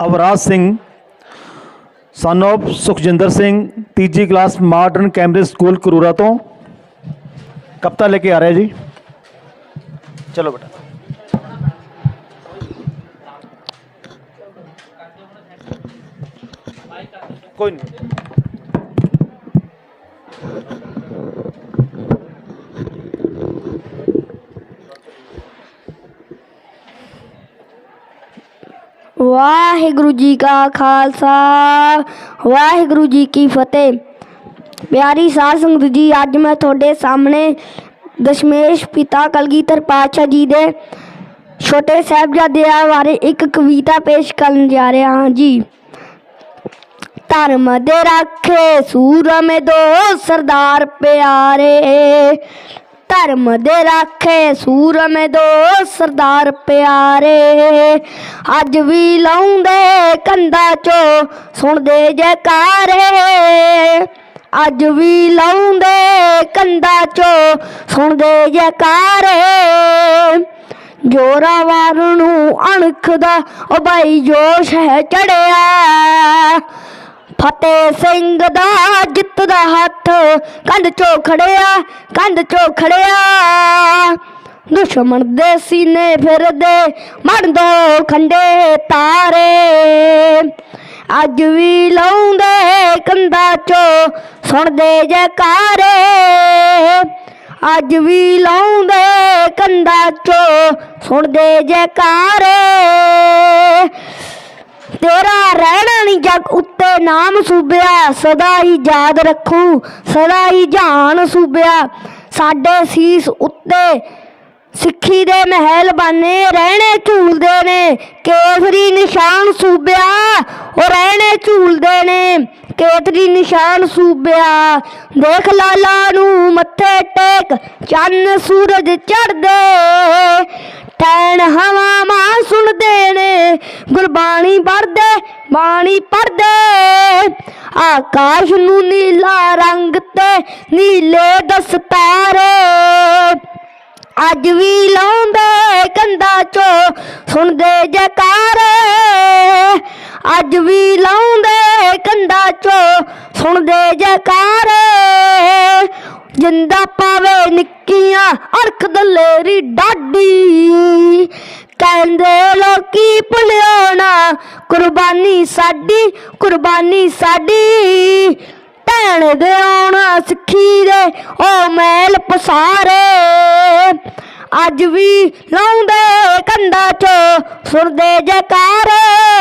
अवराज Singh son of Sukhjinder Singh, तीजी class modern Cambridge school Karura तो। कप्ता लेके आ रहे हैं जी? चलो बेटा। कोई नहीं। ਵਾਹਿਗੁਰੂ ਜੀ ਕਾ ਖਾਲਸਾ, ਵਾਹਿਗੁਰੂ ਜੀ ਕੀ ਫਤਿਹ। ਪਿਆਰੀ ਸਾਧ ਸੰਗਤ ਜੀ, ਅੱਜ ਮੈਂ ਤੁਹਾਡੇ ਸਾਹਮਣੇ ਦਸ਼ਮੇਸ਼ ਪਿਤਾ ਕਲਗੀਧਰ ਪਾਤਸ਼ਾਹ ਜੀ ਦੇ ਛੋਟੇ ਸਾਹਿਬਜ਼ਾਦਿਆਂ ਬਾਰੇ ਇੱਕ ਕਵਿਤਾ ਪੇਸ਼ ਕਰਨ ਜਾ ਰਿਹਾ ਹਾਂ ਜੀ। ਧਰਮ ਦੇ ਰਾਖੇ, ਸੂਰਮੇ ਦੋ ਸਰਦਾਰ ਪਿਆਰੇ। ਧਰਮ ਦੇ ਰਾਖੇ, ਸੂਰਮੇ ਦੋ ਸਰਦਾਰ ਪਿਆਰੇ। ਅੱਜ ਵੀ ਲਾਉਂਦੇ ਕੰਧਾਂ ਚੋਂ, ਸੁਣਦੇ ਜੈਕਾਰੇ। ਅੱਜ ਵੀ ਲਾਉਂਦੇ ਕੰਧਾਂ ਚੋ, ਸੁਣਦੇ ਜੈਕਾਰੇ। ਜੋਰਾਵਰ ਨੂੰ ਅਣਖ ਦਾ ਉਹ ਬਾਈ ਜੋਸ਼ ਹੈ ਚੜਿਆ। ਫਤਿਹ ਸਿੰਘ ਦਾ ਅੱਜ ਹੱਥ ਦਾ ਹੱਥ ਕੰਧ ਚੋਂ ਖੜਿਆ, ਕੰਧ ਚੋਂ ਖੜਿਆ। ਦੁਸ਼ਮਣ ਦੇ ਸੀਨੇ ਫਿਰਦੇ, ਮਰਨ ਖੰਡੇ ਤਾਰੇ। ਅੱਜ ਵੀ ਲਾਉਂਦੇ ਕੰਧਾਂ ਚੋਂ, ਸੁਣਦੇ ਜੈਕਾਰੇ। ਅੱਜ ਵੀ ਲਾਉਂਦੇ ਕੰਧਾਂ ਚੋਂ, ਸੁਣਦੇ ਜੈਕਾਰੇ। ਤੇਰਾ ਰਹਿਣਾ ਨਹੀਂ ਜਗ ਨਾਮ ਸੂਬਿਆ, ਸਦਾ ਹੀ ਯਾਦ ਰੱਖੂ, ਸਦਾ ਹੀ ਜਾਨ ਸੂਬਿਆ। ਸਾਡੇ ਸੀਸ ਉੱਤੇ ਸਿੱਖੀ ਦੇ ਮਹਿਲ ਬਾਨੇ, ਰਹਿਣੇ ਝੂਲਦੇ ਨੇ, ਕੇਸਰੀ ਨਿਸ਼ਾਨ ਸੂਬਿਆ, ਉਹ ਰਹਿਣੇ ਝੂਲਦੇ ਨੇ, ਕੇਸਰੀ ਨਿਸ਼ਾਨ ਸੂਬਿਆ। ਦੇਖ ਲਾਲਾ ਨੂੰ ਮੱਥੇ ਟੇਕ, ਚੰਨ ਸੂਰਜ ਚੜਦੇ ਟੈਣ ਹਵਾ ਗੁਰਬਾਣੀ ਪੜ੍ਹਦੇ, ਬਾਣੀ ਪੜਦੇ ਆਕਾਸ਼ ਨੂੰ ਨੀਲਾ ਰੰਗ ਤੇ ਨੀਲੇ ਦਸਤਾਰੇ। ਅੱਜ ਵੀ ਲਾਉਂਦੇ ਕੰਧਾਂ ਚੋਂ, ਸੁਣਦੇ ਜੈਕਾਰੇ। ਅੱਜ ਵੀ ਲਾਉਂਦੇ ਕੰਧਾਂ ਚੋ, ਸੁਣਦੇ ਜੈਕਾਰੇ। ਜਿੰਦਾ ਪਾਵੇ ਨਿੱਕੀਆਂ, ਅਰਖ ਦਲੇਰੀ ਡਾਡੀ ਕਹਿੰਦੇ ਲੋਕੀ ਭੁਲਿਓ ਨਾ, ਕੁਰਬਾਨੀ ਸਾਡੀ ਕੁਰਬਾਨੀ ਸਾਡੀ। ਭੈਣ ਦੇ ਆਉਣਾ ਸਿੱਖੀ ਦੇ ਉਹ ਮੈਲ ਪਸਾਰੇ। ਅੱਜ ਵੀ ਲਾਉਂਦੇ ਕੰਧਾਂ ਚੋ ਸੁਰਦੇ ਜੈਕਾਰੇ।